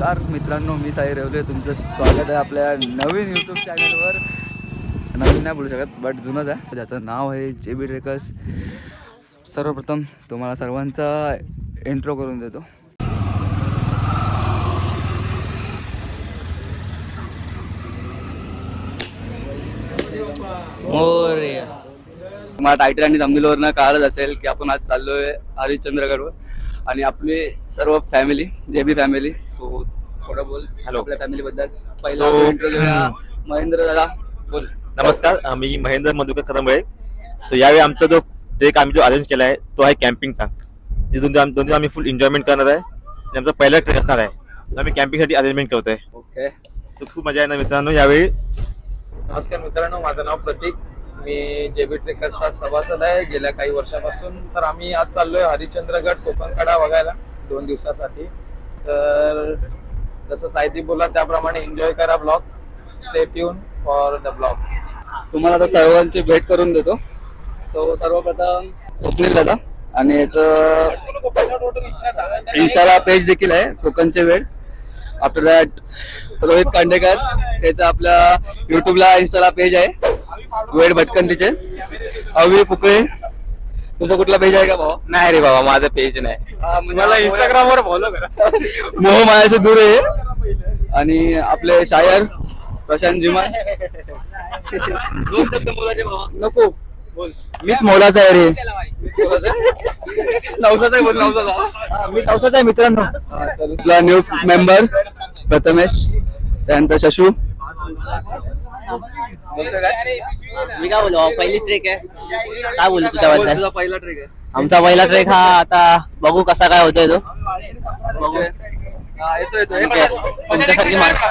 नमस्कार मित्रांनो मी साई रेवले. तुमचं स्वागत आहे आपल्या नवीन यूट्यूब चॅनलवर नवीन नाही बोलू शकत बट जुनंच आहे. ज्याचं नाव आहे जे बी ट्रेकर्स सर्वप्रथम तुम्हाला सर्वांचा एंट्रो करून देतो. मला टायटल आणि थंबनेलवरनं कळालंच असेल की आपण आज चाललोय हरिश्चंद्रगडवर. आणि आपली सर्व फॅमिली जे बी फॅमिली सो थोडं बोल Hello. आपल्या फॅमिली बद्दल. पहिला So, महेंद्र दादा बोल. नमस्कार मी महेंद्र मधुकर कदंबळे. सो यावेळी आमचा जो ट्रेक आम्ही जो अरेंज केला आहे तो आहे कॅम्पिंगचा दोन दोन दिवस आम्ही फुल एन्जॉयमेंट करणार आहे. आणि आमचा पहिला ट्रेक असणार आहे. So आम्ही कॅम्पिंगसाठी अरेंजमेंट करतोय. ओके सो खूप मजा आहे ना मित्रांनो यावेळी. नमस्कार मित्रांनो माझं नाव प्रतीक. मी जेबी ट्रेकर्सचा सभासद आहे गेल्या काही वर्षापासून. तर आम्ही आज चाललोय हरिश्चंद्रगड कोकणकडा बघायला दोन दिवसासाठी. तर जसं साहित्य बोला त्याप्रमाणे एन्जॉय करा blog stay tune for the blog तुम्हाला आता सर्वांची भेट करून देतो. सो सर्वप्रथम स्वप्नील दादा आणि याचं इंस्टाला पेज देखील आहे कोकणचे वेळ. आफ्टर दॅट रोहित कांडेकर त्याचं आपल्या युट्यूबला इंस्टाला पेज आहे. वेळ भटकंतीचे अवी फुकळे. तुझा कुठला पेज आहे का भाऊ नाही रे बाबा माझं पेज नाही. मला इंस्टाग्रामवर फॉलो करा. मोह मायाचे दूर आहे. आणि आपले शायर प्रशांत जिमा दोन शब्द बोलायचे भावा. नको. बोल. मीच मोलाचा आहे रे. नवसाचा आहे बोल नवसाचा. मी पावसाचा आहे मित्रांनो. आपला न्यू मेंबर प्रथमेश त्यानंतर शशू. मी काय बोलू पहिली ट्रेक आहे. काय बोलू तुझ्याबद्दल तुझा पहिला ट्रेक आहे आमचा पहिला ट्रेक हा आता बघू कसा काय होतोय तो. बघू. तुमच्यासारखी माणसं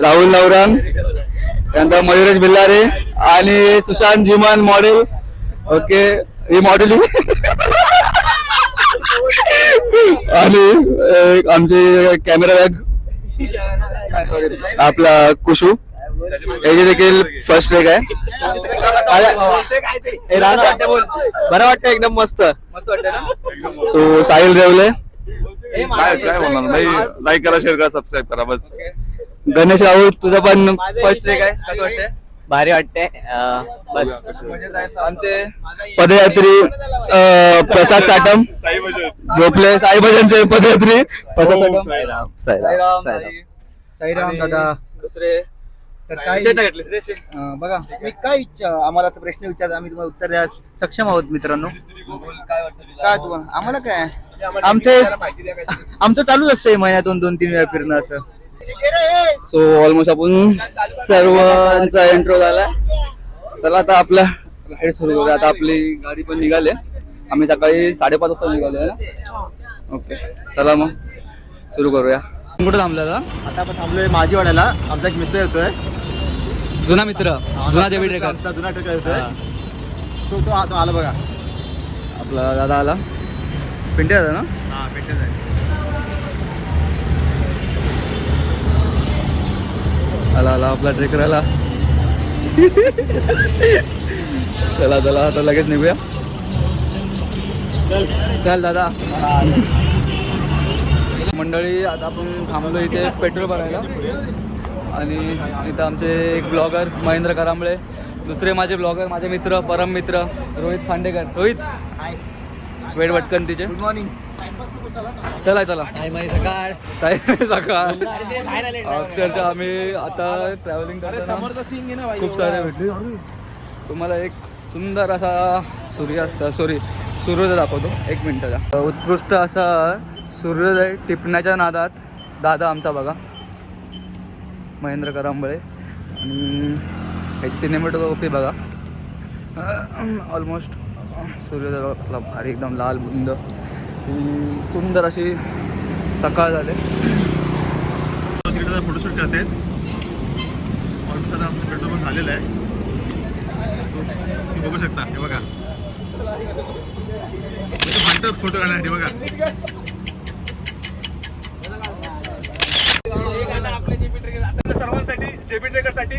राहुल नवरंग त्यानंतर मयुरेश बिल्लारे आणि सुशांत जिमन मॉडेल ओके ही मॉडेल आणि आमचे कॅमेरा बॅग आपला कुशू याची देखील फर्स्ट ट्रेक आहे. हे. बरं वाटतं एकदम मस्त. मस्त वाटतं ना? सो साहिल रेवले. काय काय बोलणार? नाही लाईक करा शेअर करा सबस्क्राईब करा बस. गणेश राऊत तुझं पण फर्स्ट ट्रेक आहे. भारी वाटते बस. आमचे पदयात्री प्रसाद साटम साई भजन झोपले. साईभजनचे पदयात्री प्रसाद साटम साईराम. साईराम साईराम. दादा. दुसरे. काय बघा मी काय इच्छा आम्हाला आता प्रश्न विचार आम्ही तुम्हाला उत्तर द्यास सक्षम आहोत मित्रांनो. काय वाटतं तुला? काय? तुम्हाला आम्हाला काय आमचे आमचं चालूच असतंय महिन्यातून दोन तीन वेळा फिरणं असं. सो ऑलमोस्ट आपण सर्वांचा इंट्रो झाला. चला आता आपल्या गाडी सुरू करूया. आता आपली गाडी पण निघाली आम्ही सकाळी साडेपाच वाजता निघालो ना? ओके चला मग. सुरू करूया. कुठे थांबलेला आता आपण थांबलोय माझी वाड्याला आमचा एक मित्र येतोय. जुना मित्र. जुना जेबी ट्रेकर आमचा जुना ट्रेकर येतोय. तो तो तो आला बघा. आपला दादा आला. पिंटे दादा ना? हा भेटत आहे आला आला आपला ट्रेकर आला. चला चला आता लगेच निघूया. चल दादा. मंडळी आता आपण थांबलो इथे पेट्रोल भरायला. आणि इथं आमचे एक ब्लॉगर महेंद्र करांबळे. दुसरे माझे ब्लॉगर माझे मित्र परम मित्र रोहित खांडेकर रोहित वेळ वटकन तिचे. गुड मॉर्निंग चला चला. सकाळ साहेब सकाळ अक्षरशः आम्ही आता ट्रॅव्हलिंग करताना खूप सारे भेटले. तुम्हाला एक सुंदर असा सूर्यास्त सॉरी सूर्योदय दाखवतो. एक मिनिटाचा उत्कृष्ट असा सूर्योदय टिपण्याच्या नादात दादा आमचा बघा. महेंद्र करांबळे आणि एक सिनेमॅटोग्राफी बघा. ऑलमोस्ट सूर्योदय भारी एकदम लाल बुंद. ही सुंदर अशी सकाळ झाले. तिकडे फोटोशूट करतायत आमचं पेट्रोल झालेलं आहे. तुम्ही बघू शकता हे बघा. फोटो काढण्यासाठी बघा. सर्वांसाठी जेबी ट्रेकरसाठी.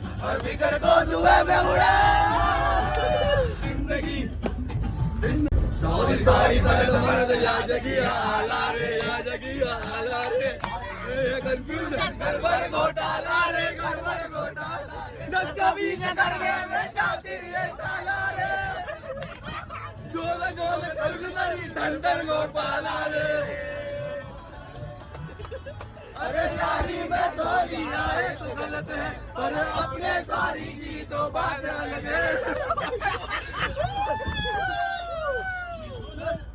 और फिकर को धुएं में उड़ा जिंदगी. सॉरी सॉरी मर्द मर्द याद आला रे याद आला रे. कंफ्यूज गड़बड़ घोटाला रे गड़बड़ घोटाला दस कभी से डर गया मैं चाहती रे. साला रे जोर जोर धड़कन धड़कन गोपाला रे. अरे सारी में तो जीना है तो गलत है। पर अपने सारी की तो बात अलग है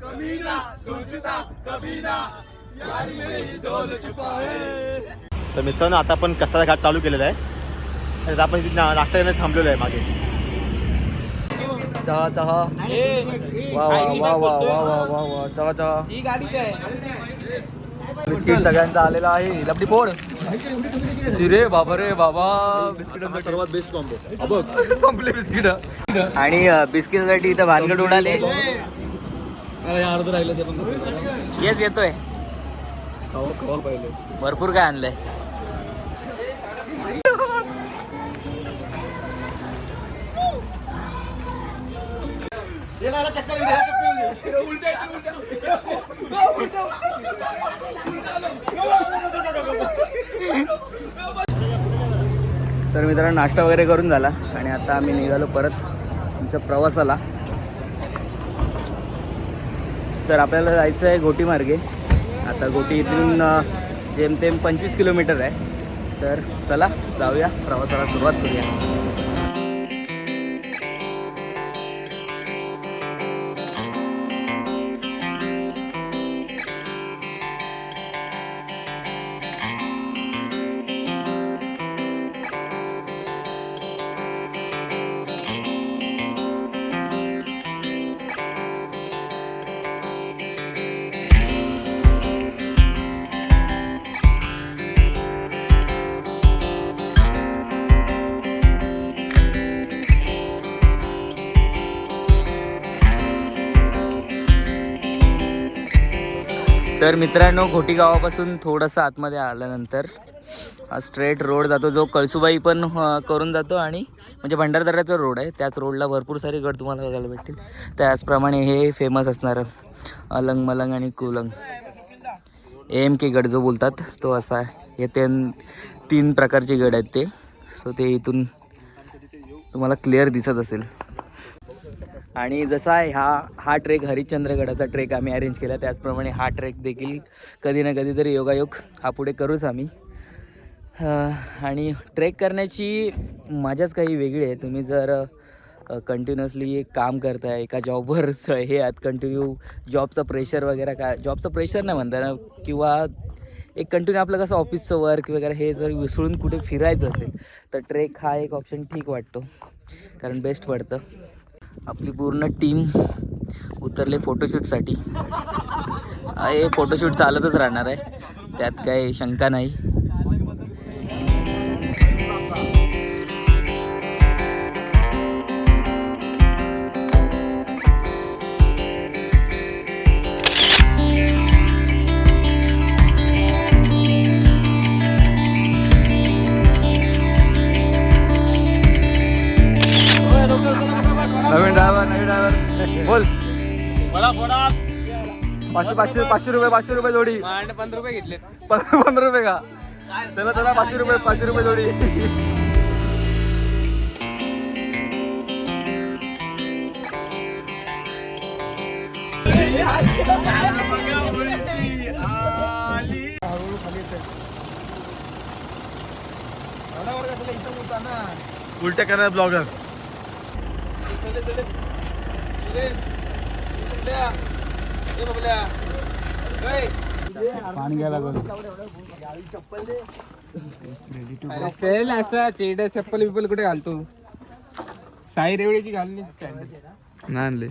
कमीना सोचता कबीना मेरी छुपा है। आता आपण कसारा घाट चालू के लिए नाश्ता थांबलेलो आहे मागे. चहा चहा. वाह वा वा चहा चहा. बिस्किट सगळ्यांचा आलेला आहे. लपडी फोड. जिरे बाबा. रे बाबा बिस्किट सर्वात बेस्ट कॉम्बो संपले बिस्किट. आणि बिस्किटसाठी इथं भानगड उडाले. अर्ध राहिलं ते पण येस येतोय. भरपूर काय आणलंय. तर मित्रांनो नाश्ता वगैरे करून झाला आणि आता आम्ही निघालो परत आमच्या प्रवासाला. तर आपल्याला जायचं आहे गोटी मार्गे आता गोटी इथून जेमतेम पंचवीस किलोमीटर आहे. तर चला जाऊया. प्रवासाला सुरुवात करूया. तर मित्रांनो घोटी गावापासून थोडंसं आतमध्ये आल्यानंतर स्ट्रेट रोड जातो जो कळसुबाई पण करून जातो आणि म्हणजे भंडारदऱ्याचा रोड आहे. त्याच रोडला भरपूर सारे गड तुम्हाला बघायला भेटतील. त्याचप्रमाणे हे फेमस असणारं अलंग मलंग आणि कुलंग. एम के गड जो बोलतात तो असा आहे. हे ते तीन प्रकारचे गड आहेत ते. सो ते इथून तुम्हाला क्लिअर दिसत असेल. आणि जसा आहे हा हा ट्रेक हरिश्चंद्रगडाचा ट्रेक आम्ही अरेंज केला. त्याचप्रमाणे हा ट्रेक देखील कधी ना कधीतरी योगायोग हा पुढे करूच आम्ही. आणि ट्रेक करण्याची माझ्याच काही वेगळी आहे. तुम्ही जर कंटिन्युअसली एक काम करताय एका जॉबवर हे आत कंटिन्यू जॉबचं प्रेशर वगैरे काय जॉबचं प्रेशर नाही म्हणता ना किंवा एक कंटिन्यू आपलं कसं ऑफिसचं वर्क वगैरे हे जर विसळून कुठे फिरायचं असेल तर ट्रेक हा एक ऑप्शन ठीक वाटतो. कारण बेस्ट पडतं. आपली पूर्ण टीम उतरले फोटोशूटसाठी. हे फोटोशूट चालतच राहणार आहे. त्यात काही शंका नाही. पाचशे पाचशे पाचशे रुपये पाचशे रुपये जोडी. पंधरा रुपये घेतले पंधरा रुपये का? चला चला पाचशे रुपये पाचशे रुपये जोडी. उलट्या करणार ब्लॉगर. पाणी घ्यायला चल असा चेडा चप्पल बिप्पल कुठे घालतो? साई रेवडीची घालली नाही आणले.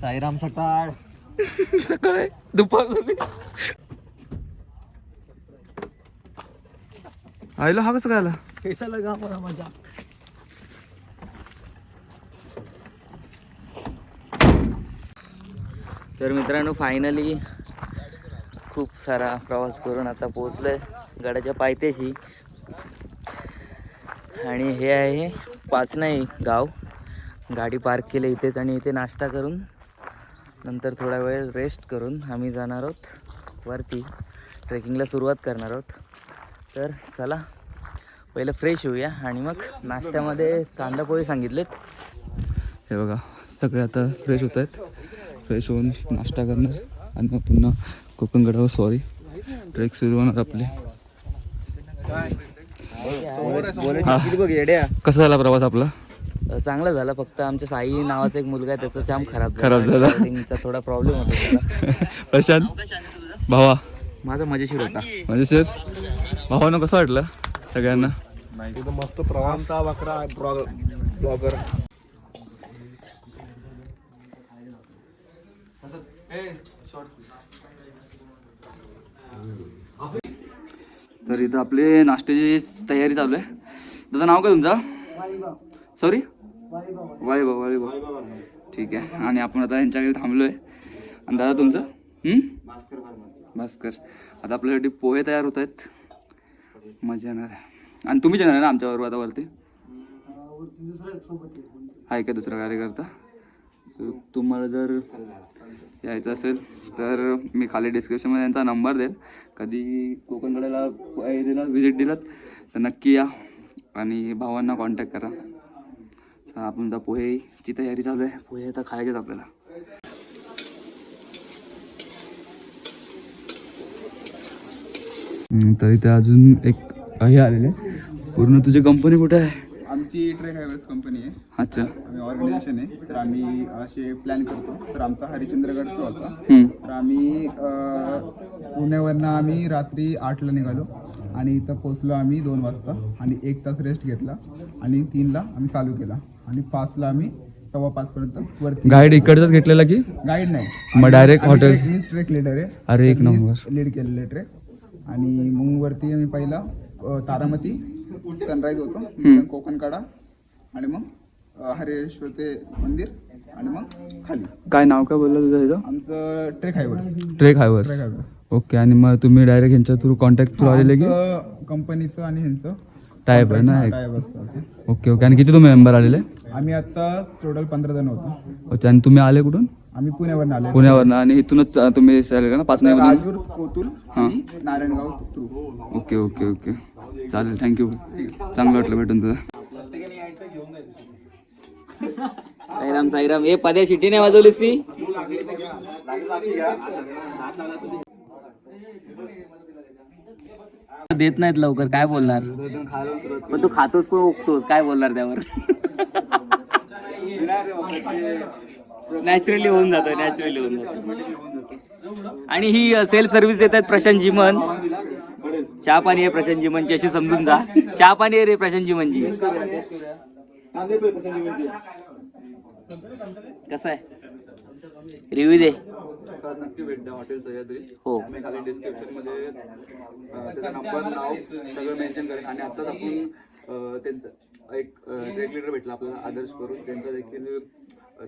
साईराम सकाळ सकाळ दुपार आईला हा कसं काय आला कैसा लगा हमारा मजा तर मित्रांनो फायनली खूप सारा प्रवास करून आता पोचलो आहे गडाच्या पायथ्याशी. आणि हे आहे पाचनाई गाव. गाडी पार्क केली इथेच आणि इथे नाश्ता करून नंतर थोडा वेळ रेस्ट करून आम्ही जाणार आहोत. वरती ट्रेकिंगला सुरुवात करणार आहोत. तर चला पहिलं फ्रेश होऊया. आणि मग नाश्त्यामध्ये कांदा पोहे सांगितलेत. हे बघा सगळे आता फ्रेश होत आहेत. फ्रेश होऊन नाश्ता करणार. आणि मग पुन्हा कोकणगडावर सॉरी ट्रेक सुरू होणार आपले. हा. कसा झाला प्रवास आपला? चांगला झाला. फक्त आमच्या साई नावाचा एक मुलगा आहे त्याचा जाम खराब खराब झाला. थोडा प्रॉब्लेम होता. प्रशांत भावा. माझा मजेशीर होता. सर भावानं कसं वाटलं? सगळ्यांना. मस्त प्रवास. बकरा ब्लॉगर. तर इथं आपले नाश्त्याची तयारी चालू आहे. दादा नाव काय तुमचा? सॉरी वाळीबाव वाळीबाव ठीक आहे. आणि आपण आता यांच्याकडे थांबलो आहे आणि दादा तुमचं? हं? भास्कर. आता आपल्यासाठी पोहे तयार होत आहेत. मजा येणार आहे. आणि तुम्हीच येणार ना आमच्याबरोबर आता वरती? आहे का दुसरा कार्यकर्ता? So, तुम्हाला जर यायचं असेल तर मी खाली डिस्क्रिप्शनमध्ये त्यांचा नंबर देईल. कधी कोकणकडेला हे दिलात व्हिजिट दिलात तर नक्की या आणि भावांना कॉन्टॅक्ट करा. तर आपण आता पोहेची तयारी चालू आहे. पोहे आता खायचेच आपल्याला. तर इथे अजून एक हे आलेले पूर्ण तुझी कंपनी कुठे आहे? आमची ट्रेक हायवर्स कंपनी आहे. अच्छा. आम्ही ऑर्गनायझेशन आहे. तर आम्ही असे प्लॅन करतो. तर आमचा हरिश्चंद्रगडचा होता. तर आम्ही पुण्यावरनं आम्ही रात्री आठला निघालो. आणि इथं पोचलो आम्ही दोन वाजता. आणि एक तास रेस्ट घेतला. आणि तीनला आम्ही चालू केला. आणि पाचला आम्ही सव्वा पाचपर्यंत वरती गाईड इकडचाच घेतलेला की? गाईड नाही. मग hotel? मीच ट्रेक लिडर आहे. अरे, एक number. लीड केलेलं ट्रेक आणि मग वरती आम्ही पहिला अ, तारामती सनराईज होतो मग कोकण काढा आणि मग अ, हरेश्वर ते मंदिर आणि मग खाली. काय नाव काय बोललं तुझं इथं आमचं ट्रेक हायवर्स. ट्रेक हायवर्स. ट्रेक हायवर्स. ओके आणि मग तुम्ही डायरेक्ट यांच्या थ्रू कॉन्टॅक्ट थ्रू आलेले की? कंपनीचं आणि ह्यांचं टाईप आहे ना एक? टायप असतं असे. Okay okay. आणि किती तुम्ही मेंबर आलेले? आम्ही आता टोटल पंधरा जण होतो. अच्छा आणि तुम्ही आले कुठून? आम्ही पुण्यावरून आले पुण्यावरनं आणि इथूनच तुम्ही ना? पाच नाही राजूर कोतुल आणि Narayangaon through okay okay okay. चालेल थँक्यू चांगलं वाटलं भेटून तुझं. साईराम साईराम ए पद्या शिटी नाही वाजवलीस ती? देत नाहीत लवकर काय बोलणार? पण तू खातोस पण ओकतोस काय बोलणार त्यावर? नॅचरली होऊन जातं नॅचरली होऊन जातं आणि ही सेल्फ सर्व्हिस आहेत प्रशांत जीमन चहा पाणी आहे प्रशांत जीमनची अशी समजून जा चहा पाणी आहे रे प्रशांत जिमनची कसं आहे रिव्ह्यू दे नक्की भेट द्या हॉटेल सह्याद्री हो मी खाली डिस्क्रिप्शनमध्ये त्याचं नंबर नाव सगळं मेन्शन करेन आणि आताच आपण त्यांचं एक रेग्युलेटर लिडर भेटला आपल्याला आदर्श करून त्यांचा देखील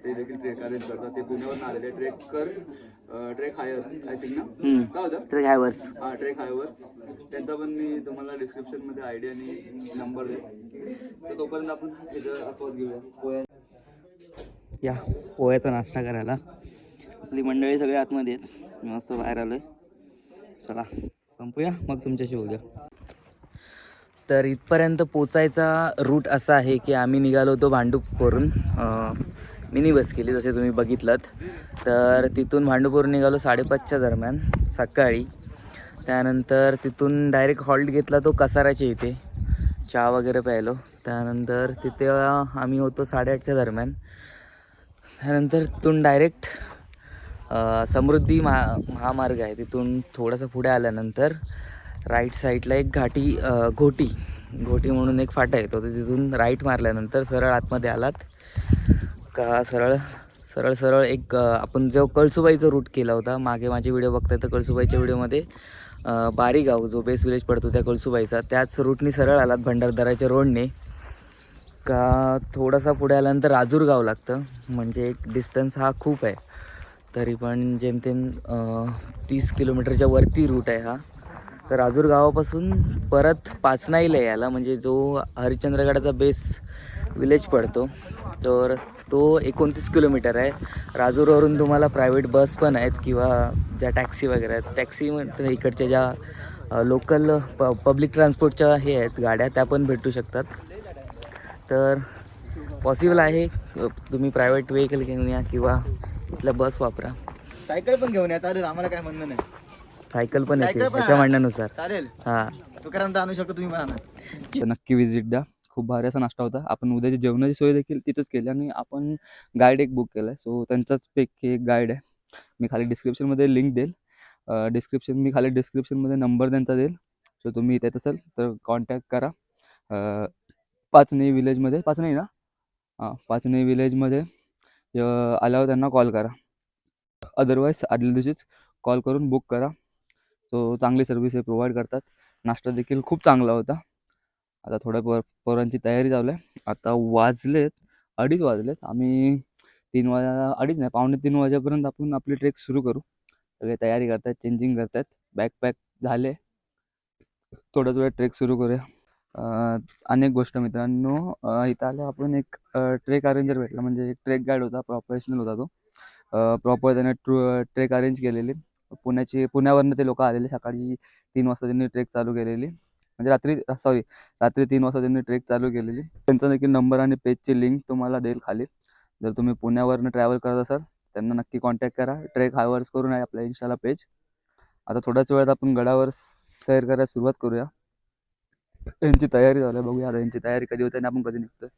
ते देखील ट्रेक अरेंज करतात. ते पुण्यावरून आलेले trekkers trek heirs I think ना. काय होतं? ट्रेक हायवर्स हा ट्रेक हायवर्स त्यांचा पण मी तुम्हाला डिस्क्रिप्शनमध्ये आयडी आणि नंबर देईन. तर तोपर्यंत आपण त्याचा आस्वाद घेऊया. पोया या पोह्याचा नाश्ता करायला. आपली मंडळी सगळे आतमध्ये आहेत. मस्त बाहेर आलोय. चला संपूया. मग तुमच्याशी बोलूया. तर इथपर्यंत पोचायचा रूट असा आहे की आम्ही निघालो होतो भांडूपवरून. मिनी बस केली जसे तुम्ही बघितलं तर तिथून भांडूपवरून निघालो साडेपाचच्या दरम्यान सकाळी. त्यानंतर तिथून डायरेक्ट हॉल्ट घेतला तो कसाराच्या इथे. चहा वगैरे प्यायलो. त्यानंतर तिथे आम्ही होतो साडेआठच्या दरम्यान. त्यानंतर तिथून डायरेक्ट समृद्धी महा महामार्ग आहे. तिथून थोडंसं पुढे आल्यानंतर राईट साईडला एक घाटी घोटी. घोटी म्हणून एक फाटा येतो. तर तिथून राईट मारल्यानंतर सरळ आतमध्ये आलात. का? सरळ सरळ सरळ एक आपण जो कळसुबाईचा रूट केला होता मागे माझे व्हिडिओ बघताय तर कळसुबाईच्या व्हिडिओमध्ये बारीगाव जो बेस विलेज पडतो त्या कळसुबाईचा त्याच रूटनी सरळ आलात भंडारदाराच्या रोडने का थोडासा पुढे आल्यानंतर राजूर गाव लागतं म्हणजे एक डिस्टन्स हा खूप आहे. तरी पण जेमतेम तीस किलोमीटरच्या वरती रूट आहे हा. तर राजूर गावापासून परत पाचनाईला यायला म्हणजे जो हरिश्चंद्रगडाचा बेस विलेज पडतो तर तो एकोणतीस किलोमीटर आहे. राजूरवरून तुम्हाला प्रायव्हेट बस पण आहेत किंवा ज्या टॅक्सी वगैरे आहेत. टॅक्सी म्हणजे इकडच्या ज्या लोकल प पब्लिक ट्रान्सपोर्टच्या हे आहेत गाड्या त्या पण भेटू शकतात. तर पॉसिबल आहे तुम्ही प्रायव्हेट व्हेकल घेऊन या किंवा इथलं बस वापरा. सायकल पण घेऊन या. चालेल आम्हाला काय म्हणणं नाही. सायकल पण येते त्याच्या. म्हणण्यानुसार. चालेल. हां. तुकाराम आणू शकतो तुम्ही म्हणा तर नक्की विजिट द्या. खूप भारी असा नाश्ता होता. आपण उद्याची जेवणाची सोय देखील तिथंच केली आणि आपण गाईड एक बुक केला आहे सो त्यांचाच पैकी एक गाईड आहे. मी खाली डिस्क्रिप्शनमध्ये लिंक देईल. डिस्क्रिप्शन मी खाली डिस्क्रिप्शनमध्ये नंबर त्यांचा देईल. सो तुम्ही इथे येत असाल तर कॉन्टॅक्ट करा. अं, पाचनी विलेजमध्ये पाचनी ना? हां पाचनी विलेजमध्ये आल्यावर त्यांना कॉल करा. अदरवाईज आदल्या दिवशीच कॉल करून बुक करा. सो चांगली सर्विस हे प्रोव्हाइड करतात. नाश्ता देखील खूप चांगला होता. आता थोड्या पोर पोरांची तयारी चालू आहे. आता वाजलेत अडीच वाजलेत. आम्ही तीन वाजा अडीच नाही पावणे तीन वाजेपर्यंत आपण आपली ट्रेक सुरू करू. सगळे तयारी करतात चेंजिंग करतात बॅग पॅक झाले. थोड्याच वेळ ट्रेक सुरू करूया. अनेक गोष्ट मित्रांनो इथं आलं आपण एक ट्रेक अरेंजर भेटला. म्हणजे एक ट्रेक गाईड होता प्रोफेशनल होता तो. प्रॉपर त्याने ट्रू ट्रेक अरेंज केलेली. पुण्याची पुण्यावरनं ते लोक आलेले. सकाळी तीन वाजता त्यांनी ट्रेक चालू केलेली. म्हणजे रात्री सॉरी रात्री तीन वाजता त्यांनी ट्रेक चालू केलेली. त्यांचा देखील नंबर आणि पेजची लिंक तुम्हाला देईल खाली. जर तुम्ही पुण्यावरनं ट्रॅव्हल करत असाल त्यांना नक्की कॉन्टॅक्ट करा. ट्रेक हायवर्स करून आहे आपल्या इन्स्टाला पेज आता थोड्याच वेळात आपण गडावर सैर करायला सुरुवात करूया. यांची तयारी झाली बघूया आता यांची तयारी कधी होते आणि आपण कधी निघतोय.